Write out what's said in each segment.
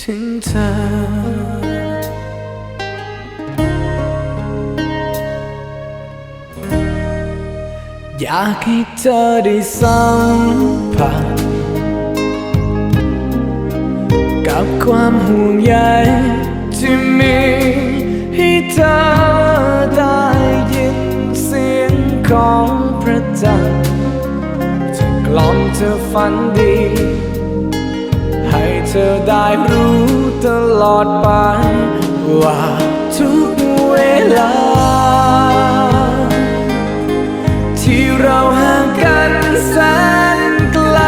ถึงเธออยากให้เธอได้สัมผัสกับความห่วงใยที่มีให้เธอได้ยินเสียงของพระจันทร์จะกล่อมเธอฝันดี ธอได้รู้ตลอดไป ว่าทุกเวลา ที่เราห่างกันแสนไกล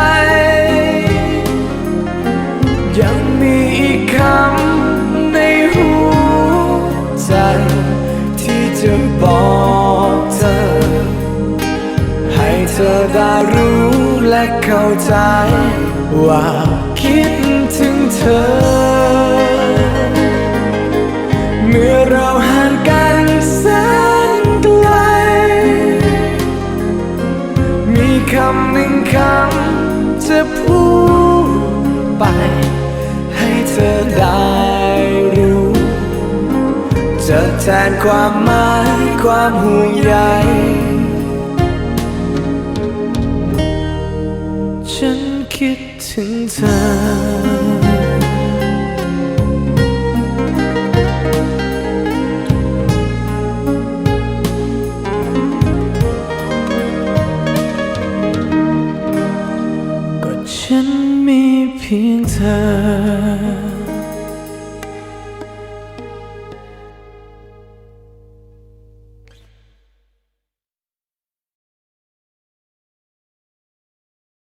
ยังมีอีกคำในหัวใจ ที่จะบอกเธอ ให้เธอได้รู้และเข้าใจ ว่าคิด เธอ เมื่อเราห่างกันแสนไกล มีคำหนึ่งคำจะพูดไป ให้เธอได้รู้ จะแทนความหมายความห่วงใยฉันคิดถึงเธอ ฉันมีเพียงเธอ